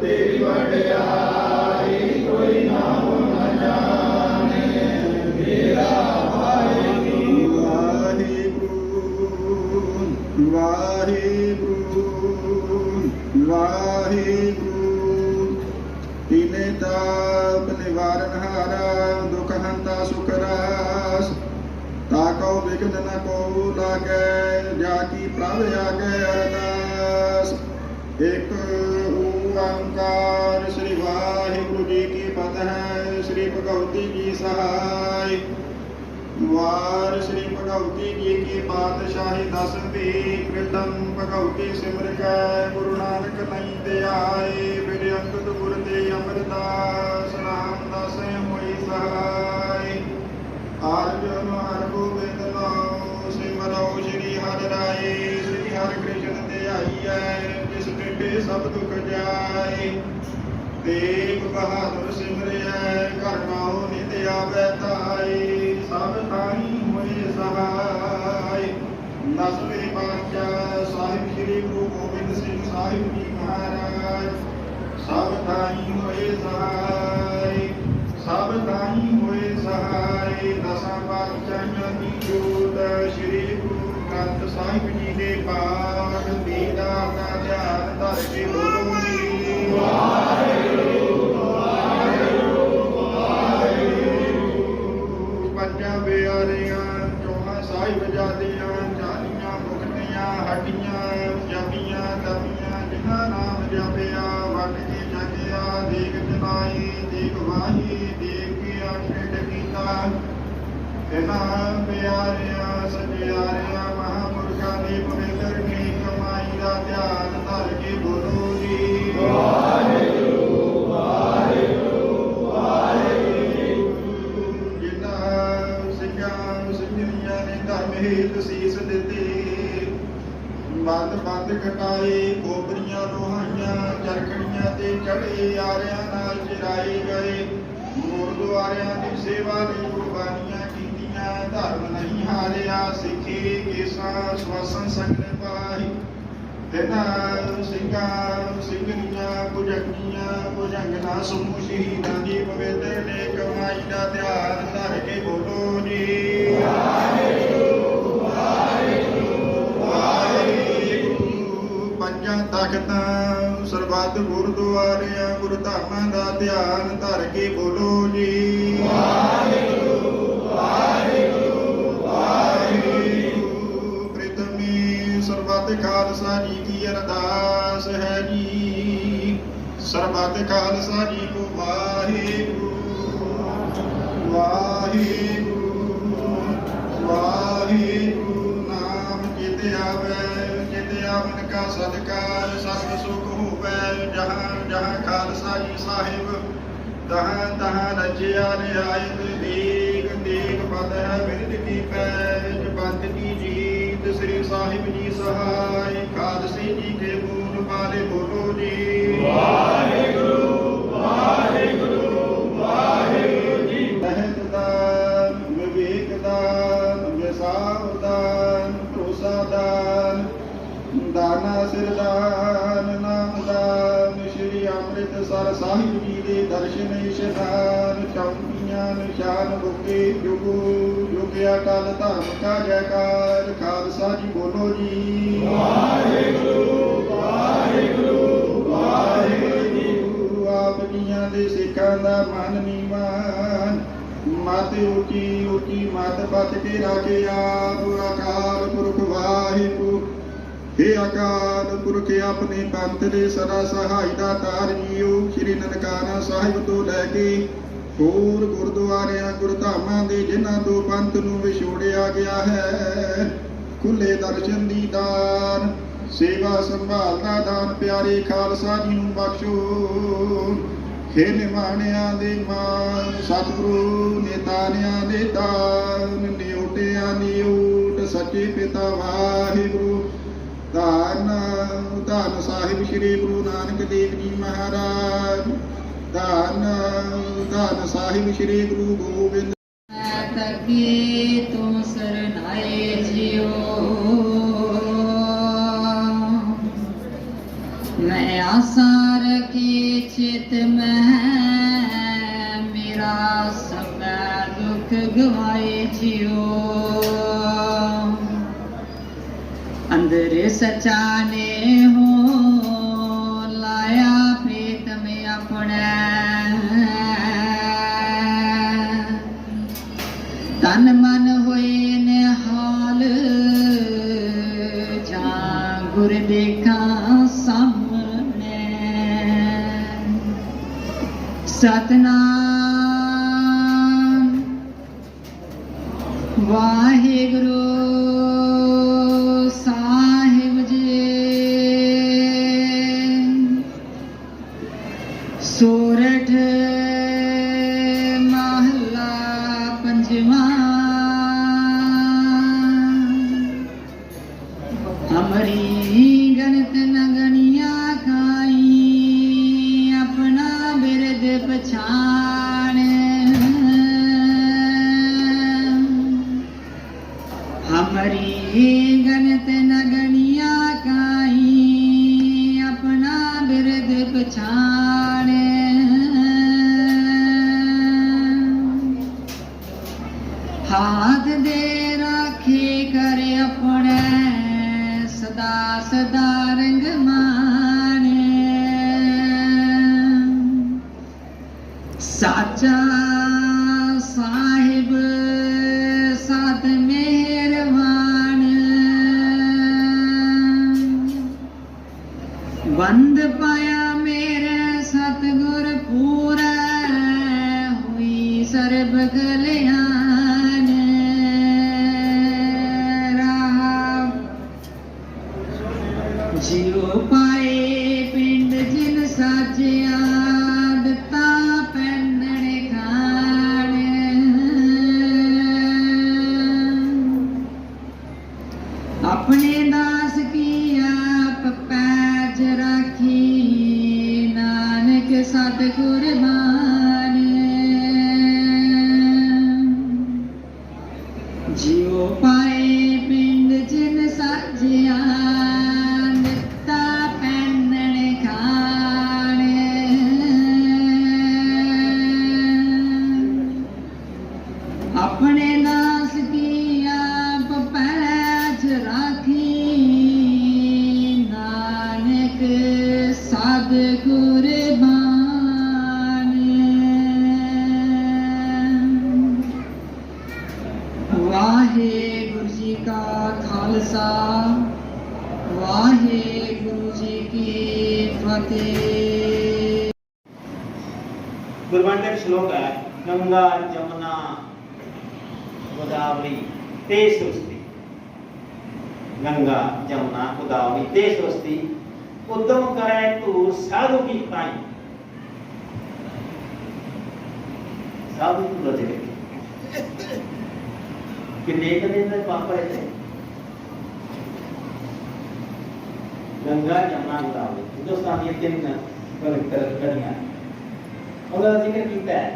ਤੇਰੀ ਵਡਿਆਈ ਕੋਈ ਨਾਮ ਨ ਜਾਣੇ ਮੇਰਾ ਵਾਹਿਗੁਰੂ ਵਾਹਿਗੁਰੂ ਵਾਹਿਗੁਰੂ ਵਾਹਿਗੁਰੂ ਤੀਨੇ ਤਾਪ ਨਿਵਾਰਨ ਹਾਰਾ ਦੁਖ ਹੰਤਾ ਸੁਖ ਰਾਸ ਤਾ ਕਉ ਵਿਗਨ ਨ ਕੋ ਲਾਗੈ ਜਾ ਕੀ ਪ੍ਰਭ ਆਗੇ ਅਰਦਾਸ ਇਕ ਓੰਕਾਰ ਸ੍ਰੀ ਵਾਹਿਗੁਰੂ ਜੀ ਕੀ ਫਤਿਹ ਸ੍ਰੀ ਭਗਵਤੀ ਜੀ ਸਹਾਈ ਵਾਰ ਸ੍ਰੀ ਭਗਵਤੀ ਜੀ ਕੀ ਪਾਤਸ਼ਾਹੀ ਦਸਵੀਂ ਪ੍ਰਥਮ ਭਗਵਤੀ ਸਿਮਰ ਕੈ ਗੁਰੂ ਨਾਨਕ ਨਹੀਂ ਤੇ ਆਏ ਮੇਰੇ ਅੰਗਦ ਗੁਰ ਤੇ ਅਮਰਦਾਸ ਨਾਮ ਦਸੇ ਹੋਈ ਸਹਾਈ ਆਜ ਹਰ ਗੋਬਿੰਦ ਨਾਮ ਸਿਮਰੋ ਸ੍ਰੀ ਹਰਿ ਰਾਏ ਸ੍ਰੀ ਹਰਿ ਕ੍ਰਿਸ਼ਨ ਤੇ ਆਈਐ ਜਿਸ ਡਿਠੇ ਸਭ ਦੁਖ ਜਾਏ। ਤੇਗ ਬਹਾਦਰ ਸਿਮਰਿਐ ਘਰ ਨਿਤ ਆਵੈ ਤਾਈ ਸਭ ਥਾਈ ਹੋਏ ਸਹਾਈ ਦਸਵੇਂ ਪਾਤਸ਼ਾਹ ਸਾਹਿਬ ਸ੍ਰੀ ਗੁਰੂ ਗੋਬਿੰਦ ਸਿੰਘ ਸਾਹਿਬ ਜੀ ਮਹਾਰਾਜ। ਸਭ ਥਾਈ ਹੋਏ ਸਹਾਈ ਸਭ ਤਾਈ ਹੋਏ ਸਹਾਈ ਦਸਾਂ ਪਾਤਸ਼ਾਹਾਂ ਦੀ ਜੋਤ ਸ੍ਰੀ ਗੁਰੂ ਗ੍ਰੰਥ ਸਾਹਿਬ ਜੀ ਦੇ ਪਾਠ। ਦੀਦਾ ਦਾ ਧਿਆਨ ਧਰ ਕੇ ਬੋਲੋ। ਪਿਆਰਿਆਂ ਸਜਿਆਰਿਆਂ ਮਹਾਂਪੁਰਖਾਂ ਦੀ ਪਵਿੱਤਰ ਕੀ ਕਮਾਈ ਦਾ ਧਿਆਨ ਸਿੱਖੀ ਕੇਸਾਂ ਸਵਾਸਨ ਸੰਗਤ ਪਾਈ ਤਿਨਾਂ ਸਿੰਘਾਂ ਸਿੰਘਣੀਆਂ ਭੁਜੰਗੀਆਂ ਭੁਜੰਗਨਾ ਸਮੂਹ। ਸ਼ਹੀਦਾਂ ਦੀ ਪਵਿੱਤਰ ਨੇ ਕਮਾਈ ਦਾ ਧਿਆਨ ਧਰ ਕੇ ਬੋਲੋ ਜੀ। ਵਾਹਿਗੁਰੂ। ਪੰਜਾਂ ਤਖਤਾਂ ਸਰਬੱਤ ਗੁਰਦੁਆਰਿਆਂ, ਗੁਰਧਾਮਾਂ ਦਾ ਧਿਆਨ ਧਰ ਕੇ ਬੋਲੋ ਜੀ। ਵਾਹਿਗੁਰੂ ਸਰਬੱਤ ਖਾਲਸਾ ਜੀ ਕੀ ਅਰਦਾਸ ਹੈ ਜੀ। ਸਰਬੱਤ ਖਾਲਸਾ ਜੀ ਕੋ ਵਾਹਿਗੁਰੂ। ਵਾਹਿਗੁਰੂ ਵਾਹਿਗੁਰੂ, ਨਾਮ ਜਿਤ ਆਵੇ, ਜਿਤ ਆਵਨ ਕਾ ਸਦਕਾ ਸਭ ਸੁਖ ਹੋਵੇ, ਜਹਾਂ ਜਹਾਂ ਖਾਲਸਾ ਜੀ ਸਾਹਿਬ, ਤਹਾਂ ਤਹਾਂ ਰਚਿਆ ਰਿਆਇਤ ਦੇਗ ਦੇਗ ਪਦ ਹੈ, ਬਿਰਧ ਕੀ ਪੈਜ ਬੰਦ ਕੀ ਜੀਤ ਸ੍ਰੀ ਸਾਹਿਬ ਜੀ ਸਹਾਈ ਖਾਲਸੀ ਜੀ ਕੇ ਬੂਰ ਪਾਲੇ ਬੋਲੋ ਜੀ। ਵਾਹਿਗੁਰੂ ਵਾਹਿਗੁਰੂ ਵਾਹਿਗੁਰੂ ਜੀ ਰਹਿਤ ਦਾਨ ਵਿਵੇਕ ਦਾਨ ਵਿਸਾਰ ਦਾਨ ਭਰੋਸਾ ਦਾਨ ਦਾਨਾ ਸਿਰਦਾਨ ਨਾਮ ਦਾਨ ਸ਼੍ਰੀ ਅੰਮ੍ਰਿਤਸਰ ਸਾਹਿਬ ਜੀ ਦੇ ਦਰਸ਼ਨ ਇਸ਼ਨਾਨ ਚੌਂਕੀਆਂ ਨਿਸ਼ਾਨ ਬੁੱਕੇ ਜੁਗੂ ਜੁਗਿਆ ਕਲ ਧਰਮ ਕਾ ਜੈਕਾਰ ਖਾਲਸਾ ਜੀ ਬੋਲੋ ਜੀ। ਵਾਹਿਗੁਰੂ ਆਪ ਜੀਆਂ ਦੇ ਸਿੱਖਾਂ ਦਾ ਮਨ ਨੀਵਾਨ। ਮਤ ਉੱਚੀ ਉੱਚੀ ਮਤ ਪਤ ਕੇ ਰਾਖੇ ਆਪ। ਅਕਾਲ ਪੁਰਖ ਵਾਹਿਗੁਰੂ हे ਅਕਾਲ ਪੁਰਖ ਆਪਣੇ ਪੰਥ ਦੇ ਸਦਾ ਸਹਾਈ ਦਾ ਤਾਰ ਜੀਓ। ਸ੍ਰੀ ਨਨਕਾਣਾ ਸਾਹਿਬ ਤੋਂ ਲੈ ਕੇ ਹੋਰ ਗੁਰਦੁਆਰਿਆਂ ਗੁਰਧਾਮਾਂ ਦੇ ਜਿਨ੍ਹਾਂ ਤੋਂ ਪੰਥ ਨੂੰ ਵਿਛੋੜਿਆ ਗਿਆ ਹੈ ਖੁੱਲੇ ਦਰਸ਼ਨ ਦੀ ਦਾਨ, ਸੇਵਾ ਸੰਭਾਲ ਦਾ ਦਾਨ ਪਿਆਰੇ ਖਾਲਸਾ ਜੀ ਨੂੰ ਬਖਸ਼ੋ। ਹੇ ਨਿਮਾਣਿਆਂ ਦੇ ਮਾਨ ਸਤਿਗੁਰੂ ਨੇਤਾਨਿਆਂ ਦੇ ਦਾਨ, ਨਿਉਟਿਆਂ ਦੀ ਸੱਚੇ ਪਿਤਾ ਵਾਹਿਗੁਰੂ ਧੰਨ ਧੰਨ ਸਾਹਿਬ ਸ੍ਰੀ ਗੁਰੂ ਨਾਨਕ ਦੇਵ ਜੀ ਮਹਾਰਾਜ। ਧੰਨ ਧੰਨ ਸਾਹਿਬ ਸ੍ਰੀ ਗੁਰੂ ਗੋਬਿੰਦ ਤਕੀ ਤੂੰ ਸਰਨਾਏ ਜਿਓ ਮੈਂ ਆਸਾਂ ਰਾਖੇ ਚਿਤ ਮੈਂ, ਮੇਰਾ ਸਭ ਦੁੱਖ ਗਵਾਏ ਜਿਉ। ਅੰਦਰ ਸਚਾਨੇ ਹੋ ਤਨ ਮਨ ਹੋਏ ਨਿਹਾਲ ਜਾਂ ਗੁਰ ਦੇਖਾਂ ਸਾਹਮਣੇ। ਸਤਨਾਮ। ਵਾਹਿਗੁਰੂ ਸੋਰਠ ਮਹਲਾ ਪੰਜਵਾਂ। ਹਮਰੀ ਗਣਤ ਨਗਣੀਆਂ ਕਾਈ ਆਪਣਾ ਬਿਰਦ ਪਛਾਣ। ਹਮਰੀ ਸਦਾ ਰੰਗ ਮਾਣ। ਸਾਚਾ ਸਾਹਿਬ ਸਾਧ ਮਿਹਰਬਾਨ। ਵੰਦ ਪਾਇਆ ਮੇਰੇ ਸਤਗੁਰ ਪੂਰਾ, ਹੋਈ ਸਰਬ ਕਲਿਆਣ। ਸਾਧ ਕੁਰਬਾਨ ਵਾਹਿਗੁਰੂ ਜੀ ਕਾ ਖਾਲਸਾ ਵਾਹਿਗੁਰੂ ਜੀ ਕੀ ਫਤਿਹ ਗੁਰਬਾਣੀ ਦਾ ਇੱਕ उद्यम करे तो साधु की पाई साधु को रचे कि लेख पाप पापा ऐसे गंगा जमुना गोदावरी हिंदुस्तान ये तीन नदियाँ उनका ज़िक्र किया है?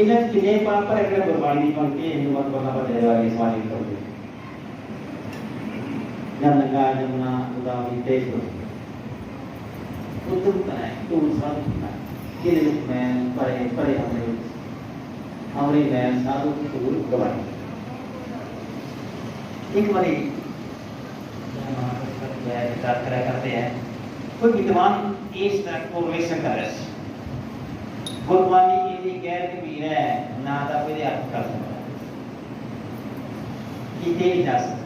इन्हें किन्हें पाप पर अगर बर्बादी बनके हिंदू मत बना पड़ेगा इस वाली कर। या गंगा जमुना गोदावरी देश उत्तम बनाए तो उसका के रूप में परे परे हमरे हमरे में साधु गुरु गवाई एक बारी विचार करा करते हैं कोई विद्वान इस तरह फॉर्मेशन कर गुरबानी के लिए गैर कबीर है ना तो मेरे अर्थ कर सकता है ये जा सकता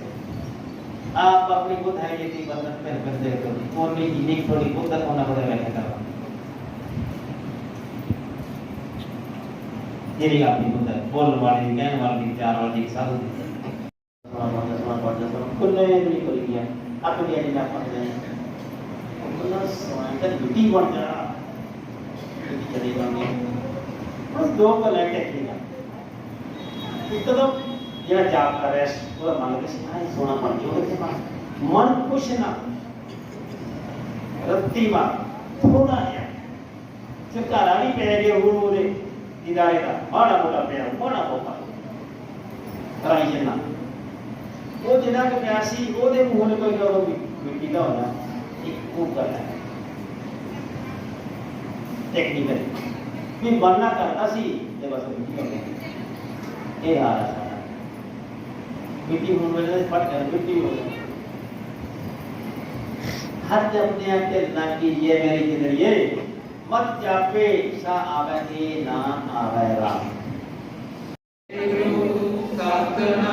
आप अपनी अपने को धैर्य की बंधन पर बंधे करो। कोने की नहीं थोड़ी बुद्ध तक होना पड़े रहने का ये भी आपकी बुद्ध है। बोल वाली ज्ञान वाले, प्यार वाले के साथ कुल्ले भी कर दिया। आप भी आज ना पढ़ हैं। तो तो बस दो तो को लाइट है इतना ਦੋ ਕੋ ਲੈ ਕੇ ਖੇਡਾ ਇੱਕਦਮ ਜਿਹੜਾ ਜਾਪ ਕਰ ਰਿਹਾ ਸੀ ਉਹਦਾ ਮਨ ਵਿੱਚ ਆਈ ਸੋਣਾ ਪੜ ਗਿਆ ਉਹਦੇ ਪਾਸ ਮਨ ਕੁਛ ਨਾ ਰੱਤੀ ਮਾ ਥੋੜਾ ਜਿਹਾ ਤੇ ਘਰ ਵਾਲੀ ਪੈ ਗਿਆ ਉਹ ਉਹਦੇ ਦੀਦਾਰੇ ਦਾ ਮਾੜਾ ਮੋਟਾ ਪਿਆ ਮਾੜਾ ਮੋਟਾ ਰਾਈ ਜਨਾ ਉਹ ਜਿਹੜਾ ਕਿ ਪਿਆ ਸੀ ਉਹਦੇ ਮੂੰਹ ਨੇ ਕੋਈ ਉਹ ਮਿੱਟੀ ਦਾ ਹੋਣਾ ਇੱਕ ਉਹ ਗੱਲ ਹੈ ਟੈਕਨੀਕਲ ਵੀ ਬਣਨਾ ਕਰਦਾ ਸੀ ਤੇ ਬਸ ਮਿੱਟੀ ਹੋ ਗਿਆ ਇਹ ਹਾਲ ਹੈ बेटी होने वाले पट कर मिट्टी हो गया हर जब अपने आप के ना कीजिए मेरे के लिए मत जापे, सा आवे के ना आवे राम। सतना